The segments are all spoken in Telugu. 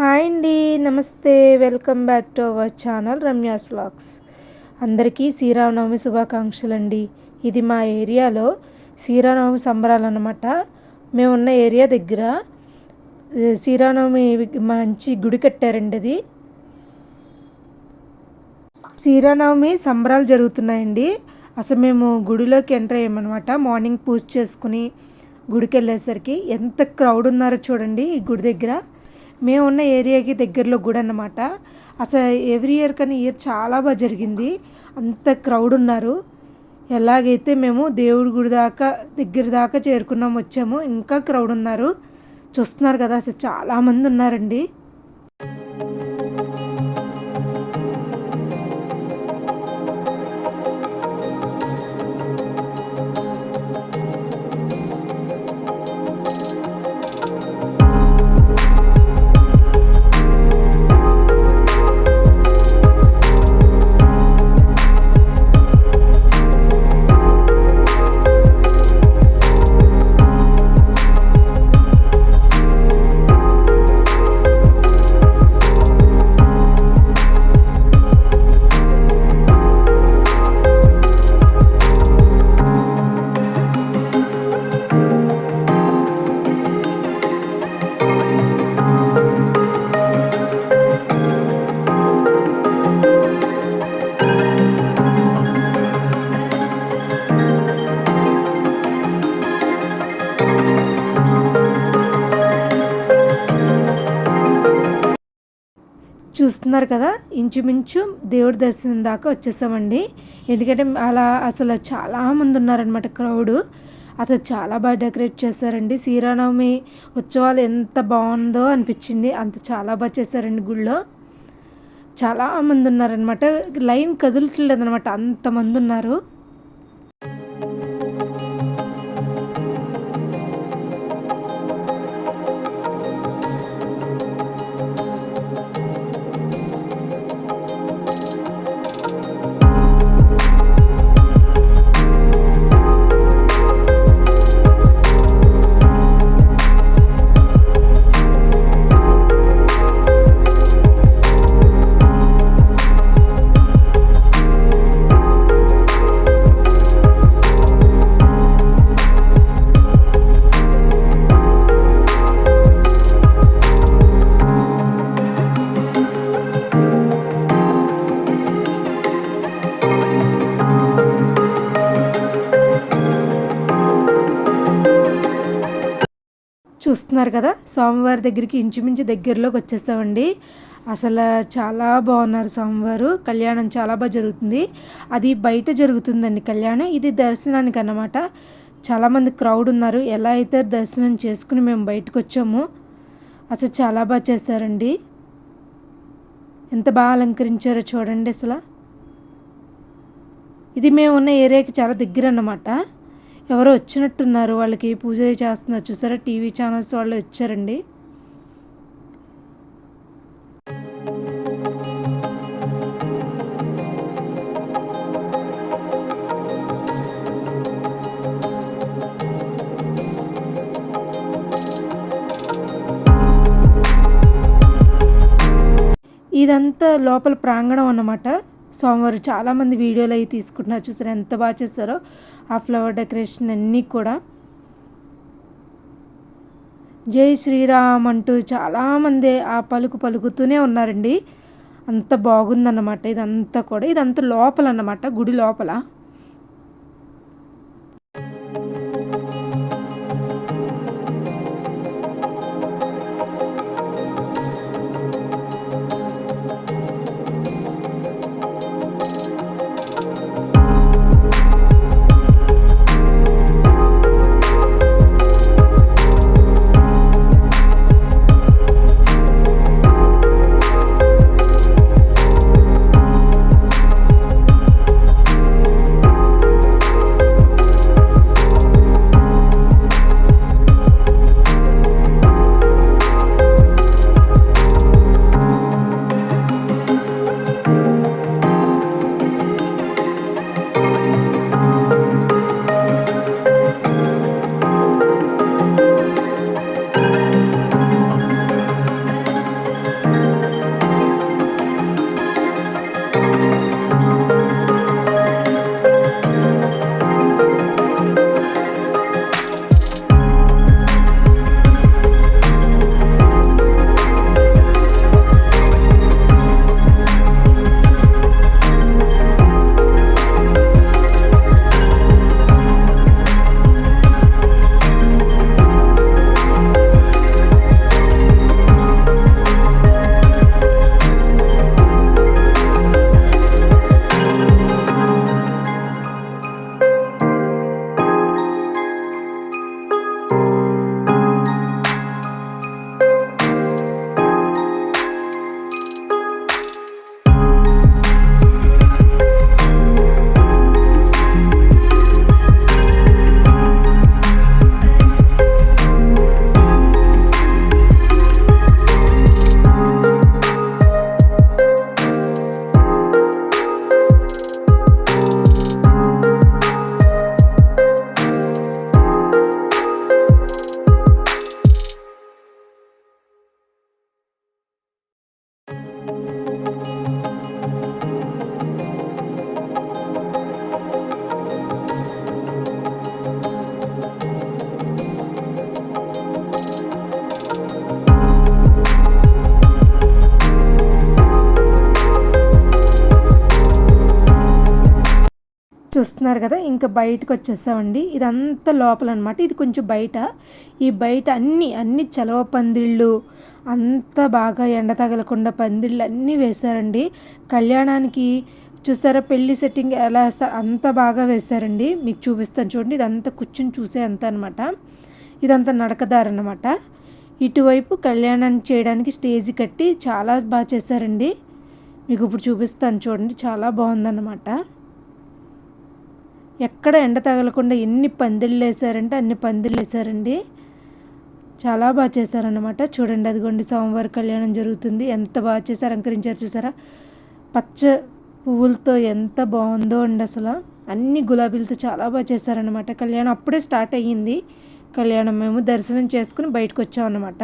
హాయ్ అండి నమస్తే. Welcome back to our channel Ramya's vlogs. అందరికీ శ్రీరామనవమి శుభాకాంక్షలు అండి ఇది మా ఏరియాలో శ్రీరామనవమి సంబరాలు అనమాట మేమున్న ఏరియా దగ్గర శ్రీరామనవమి మంచి గుడి కట్టారండి అది. శ్రీరామనవమి సంబరాలు జరుగుతున్నాయండి. అసలు మేము గుడిలోకి ఎంటర్ అయ్యామన్నమాట. మార్నింగ్ పూజ చేసుకుని గుడికి వెళ్ళేసరికి ఎంత క్రౌడ్ ఉన్నారో చూడండి ఈ గుడి దగ్గర. మేము ఉన్న ఏరియాకి దగ్గరలో గుడి అన్నమాట. అసలు ఎవ్రీ ఇయర్ కానీ ఇయర్ చాలా బాగా జరిగింది. అంత క్రౌడ్ ఉన్నారు. ఎలాగైతే మేము దేవుడి గుడి దాకా దగ్గర దాకా చేరుకున్నాం వచ్చాము ఇంకా క్రౌడ్ ఉన్నారు. చూస్తున్నారు కదా అసలు చాలామంది ఉన్నారండి. చూస్తున్నారు కదా ఇంచుమించు దేవుడి దర్శనం దాకా వచ్చేసామండి. ఎందుకంటే అలా అసలు చాలామంది ఉన్నారనమాట క్రౌడ్. అసలు చాలా బాగా డెకరేట్ చేశారండి. శ్రీరామనవమి ఉత్సవాలు ఎంత బాగుందో అనిపించింది. అంత చాలా బాగా చేశారండి గుళ్ళో. చాలా మంది ఉన్నారనమాట లైన్ కదులుతుండదు అనమాట అంతమంది ఉన్నారు. చూస్తున్నారు కదా? స్వామివారి దగ్గరికి ఇంచుమించు దగ్గరలోకి వచ్చేసామండి. అసలు చాలా బాగున్నారు స్వామివారు. కళ్యాణం చాలా బాగా జరుగుతుంది. అది బయట జరుగుతుందండి కళ్యాణం. ఇది దర్శనానికి అన్నమాట చాలామంది క్రౌడ్ ఉన్నారు. ఎలా అయితే దర్శనం చేసుకుని మేము బయటకు వచ్చాము అసలు చాలా బాగా చేశారండి. ఎంత బాగా అలంకరించారో చూడండి అసలు. ఇది మేము ఉన్న ఏరియాకి చాలా దగ్గర అన్నమాట ఎవరో వచ్చినట్టున్నారు వాళ్ళకి పూజ చేస్తున్నారు. చూసారా? టీవీ ఛానల్స్ వాళ్ళు వచ్చారండి. ఇదంతా లోపల ప్రాంగణం అన్నమాట. సోమవారం చాలామంది వీడియోలు అవి తీసుకుంటున్నారు. చూసారు ఎంత బాగా చేస్తారో. ఆ ఫ్లవర్ డెకరేషన్ అన్నీ కూడా. జై శ్రీరామ్ అంటూ చాలామంది ఆ పలుకు పలుకుతూనే ఉన్నారండి. అంత బాగుందన్నమాట. ఇదంతా కూడా. ఇదంతా లోపల అన్నమాట గుడి లోపల. చూస్తున్నారు కదా ఇంకా బయటకు వచ్చేసామండి. ఇదంతా లోపల అనమాట ఇది కొంచెం బయట. ఈ బయట అన్ని అన్ని చలవ పందిళ్ళు అంత బాగా ఎండ తగలకుండా పందిళ్ళు అన్నీ వేశారండి. కళ్యాణానికి చూసారా పెళ్ళి సెట్టింగ్ ఎలా వేస్తారు అంత బాగా వేశారండి. మీకు చూపిస్తాను చూడండి. ఇదంతా కూర్చుని చూసే అంత అనమాట ఇదంతా నడకదారు అనమాట ఇటువైపు కళ్యాణాన్ని చేయడానికి స్టేజ్ కట్టి చాలా బాగా చేశారండి. మీకు ఇప్పుడు చూపిస్తాను చూడండి. చాలా బాగుందన్నమాట. ఎక్కడ ఎండ తగలకుండా ఎన్ని పందిళ్ళు వేసారంటే అన్ని పందిళ్ళు వేసారండి చాలా బాగా చేశారనమాట చూడండి అదిగోండి సోమవారి కళ్యాణం జరుగుతుంది. ఎంత బాగా చేశారు అలంకరించారు చూసారా? పచ్చ పువ్వులతో ఎంత బాగుందో అండి అసలు. అన్ని గులాబీలతో చాలా బాగా చేశారనమాట కళ్యాణం అప్పుడే స్టార్ట్ అయ్యింది. కళ్యాణం మేము దర్శనం చేసుకుని బయటకు వచ్చామన్నమాట.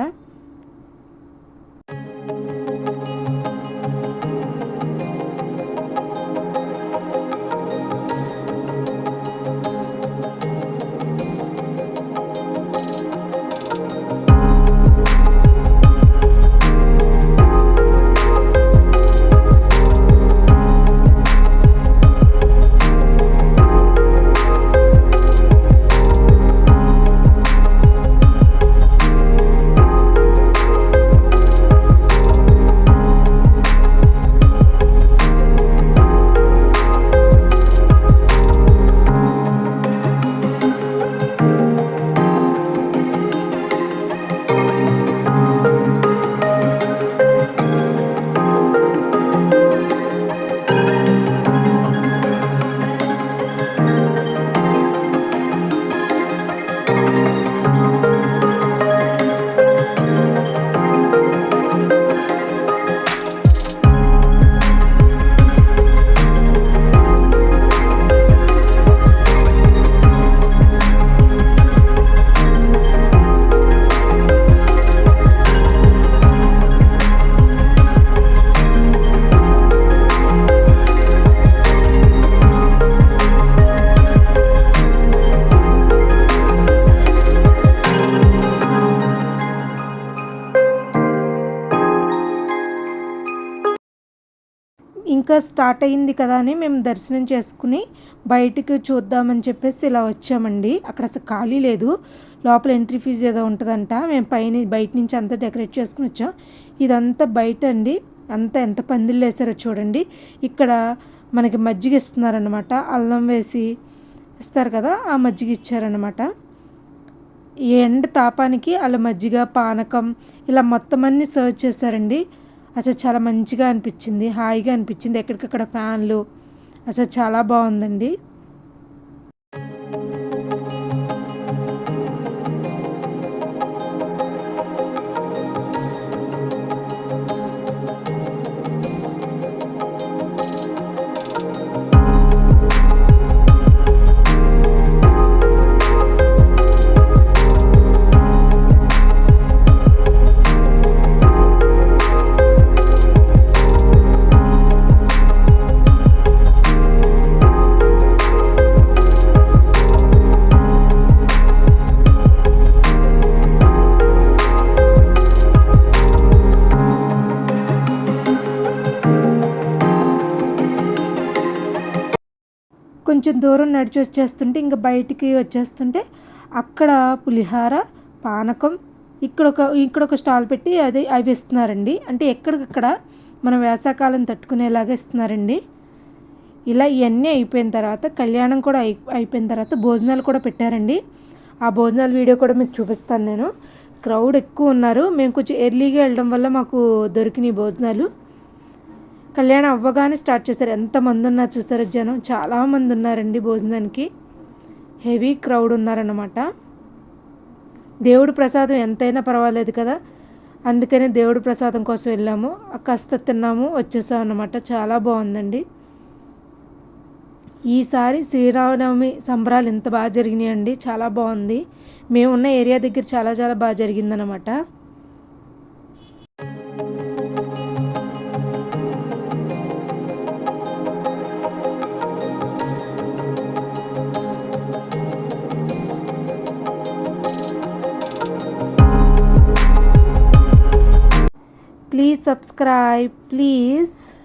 ఇంకా స్టార్ట్ అయింది కదా అని మేము దర్శనం చేసుకుని బయటకు చూద్దామని చెప్పేసి ఇలా వచ్చామండి. అక్కడ అసలు ఖాళీ లేదు. లోపల ఎంట్రీ ఫీజు ఏదో ఉంటుందంట. మేము పైన బయట నుంచి అంతా డెకరేట్ చేసుకుని వచ్చాం. ఇదంతా బయట అండి. అంతా ఎంత పందిళ్ళు వేసారో చూడండి. ఇక్కడ మనకి మజ్జిగ ఇస్తున్నారనమాట అల్లం వేసి ఇస్తారు కదా ఆ మజ్జిగ ఇచ్చారనమాట ఈ ఎండ తాపానికి అలా మజ్జిగ పానకం ఇలా మొత్తం అన్నీ సర్వ్ చేశారండి. అసలు చాలా మంచిగా అనిపించింది హాయిగా అనిపించింది. ఎక్కడికక్కడ ఫ్యాన్లు. అసలు చాలా బాగుందండి. కొంచెం దూరం నడిచి వచ్చేస్తుంటే ఇంకా బయటికి వచ్చేస్తుంటే అక్కడ పులిహార పానకం ఇక్కడ ఒక ఇక్కడ ఒక స్టాల్ పెట్టి అది అవి ఇస్తున్నారండి. అంటే ఎక్కడికక్కడ మనం వేసాకాలం తట్టుకునేలాగా ఇస్తున్నారండి. ఇలా ఇవన్నీ అయిపోయిన తర్వాత కళ్యాణం కూడా అయి అయిపోయిన తర్వాత భోజనాలు కూడా పెట్టారండి. ఆ భోజనాల వీడియో కూడా మీకు చూపిస్తాను నేను. క్రౌడ్ ఎక్కువ ఉన్నారు. మేము కొంచెం ఎర్లీగా వెళ్ళడం వల్ల మాకు దొరికినాయి భోజనాలు. కళ్యాణం అవ్వగానే స్టార్ట్ చేశారు. ఎంతమంది ఉన్నారు చూసారు జనం. చాలామంది ఉన్నారండి భోజనానికి. హెవీ క్రౌడ్ ఉన్నారన్నమాట. దేవుడి ప్రసాదం ఎంతైనా పర్వాలేదు కదా. అందుకనే దేవుడి ప్రసాదం కోసం వెళ్ళాము. కాస్త తిన్నాము వచ్చేసాం అన్నమాట. చాలా బాగుందండి. ఈసారి శ్రీరామనవమి సంబరాలు ఇంత బాగా జరిగినాయండి. చాలా బాగుంది. మేమున్న ఏరియా దగ్గర చాలా చాలా బాగా జరిగిందనమాట subscribe, please.